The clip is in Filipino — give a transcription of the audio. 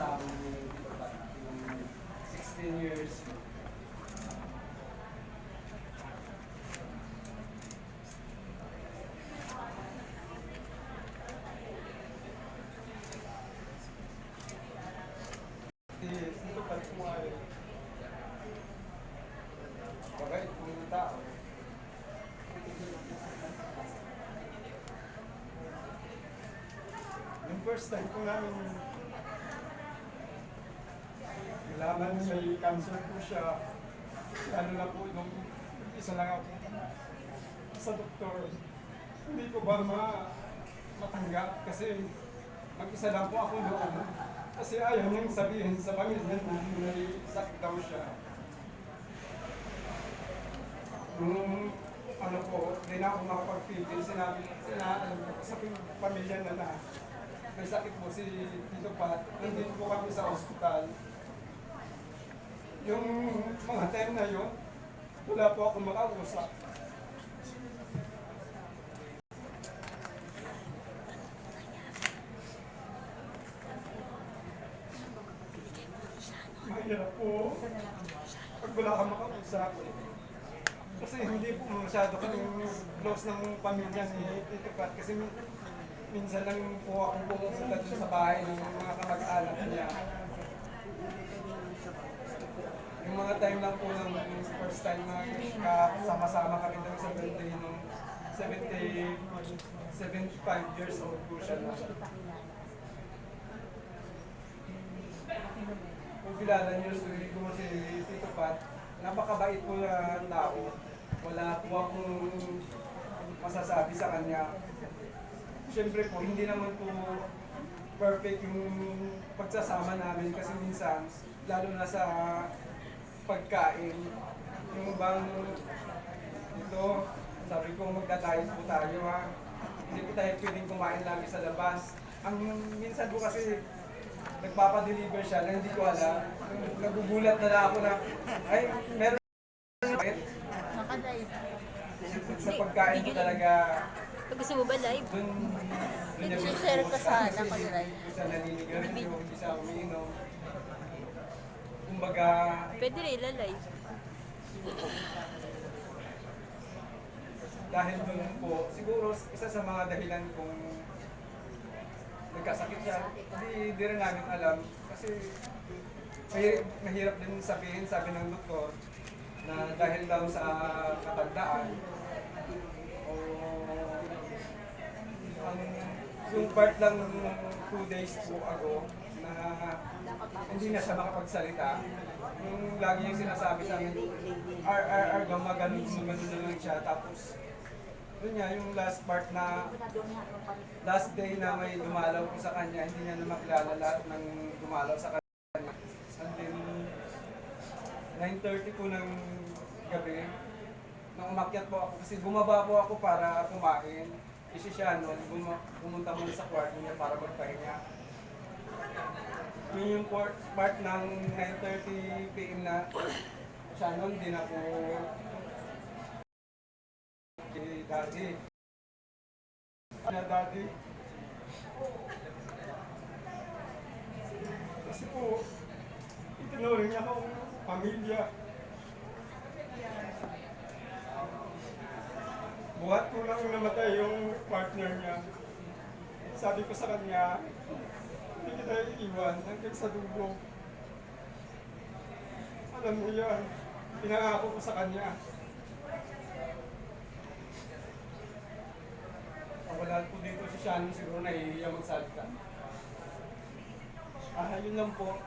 Tito Pat, yung 16 years. Tao. Yung first time ko namin nalaman na may cancer po siya, ano na po, nung isa lang ako sa doktor, hindi ko ba ma matanggap kasi mag-isa lang po ako doon. Kasi ayaw niyang sabihin sa pamilya na may sakit daw siya. Nung ano po, hindi na ako makapag-feel, sinabi, sinabi sa pamilya na na may sakit po si Tito Pat, nandito po kami sa ospital. Yung mga time na yun, wala po ako makausap. Mahirap po. Pag wala kang makausap. Kasi hindi po masyado kami close ng pamilya ni Tito Pat. Kasi min- minsan lang po ako pumupunta dun sa bahay ng mga kamag-anak niya. Yung mga time lang po ng first time na kasama-sama kami doon sa birthday nung 70, 75 years old po siya na. Kung kilala niyo siguro si Tito Pat, napakabait po na tao. Wala po akong masasabi sa kanya. Siyempre po, hindi naman po perfect yung pagsasama namin kasi minsan, lalo na sa pagkain, yung bang ito, sabi ko magda-diet po tayo ha. Hindi po tayo pwedeng kumain lagi sa labas. Ang minsan po kasi nagpapadeliver siya na hindi ko alam. Nagugulat na lang ako na, ay, meron Naka-live. sa pagkain ko talaga Pag gusto mo ba live? dun Hindi siya share ka sana pag live. Hindi siya naninigarilyo, hindi siya umiinom. Kumbaga, Pwede rin ila-live. dahil dun po, siguro isa sa mga dahilan kung nagkasakit siya, hindi, hindi rin namin alam. Kasi mahirap, mahirap din sabihin, sabi ng doktor, na dahil daw sa katandaan, o ang yung part lang nung two days po ago na hindi na siya makapagsalita. Yung lagi yung sinasabi sa amin, ar ar ar gumagano gumagano na lang siya tapos yun nga, yung last part na last day na may dumalaw po sa kanya, hindi niya na makilala lahat ng dumalaw sa kanya. Until 9.30 po ng gabi, nang umakyat po ako, kasi bumaba po ako para kumain. Kasi siya bum- pumunta muna sa kwarto niya para magpahinga. Yun yung part, part ng 9.30 p.m. na siya noon, di na po kay daddy. Ano daddy? Kasi po, itinuring niya akong pamilya. Buhat ko lang namatay yung partner niya. Sabi ko sa kanya, hindi kita iiwan hanggang sa dugo. Alam mo yan, pinangako ko sa kanya. Wala po dito si Shannon siguro nahihiya magsalita. Ah, yun lang po.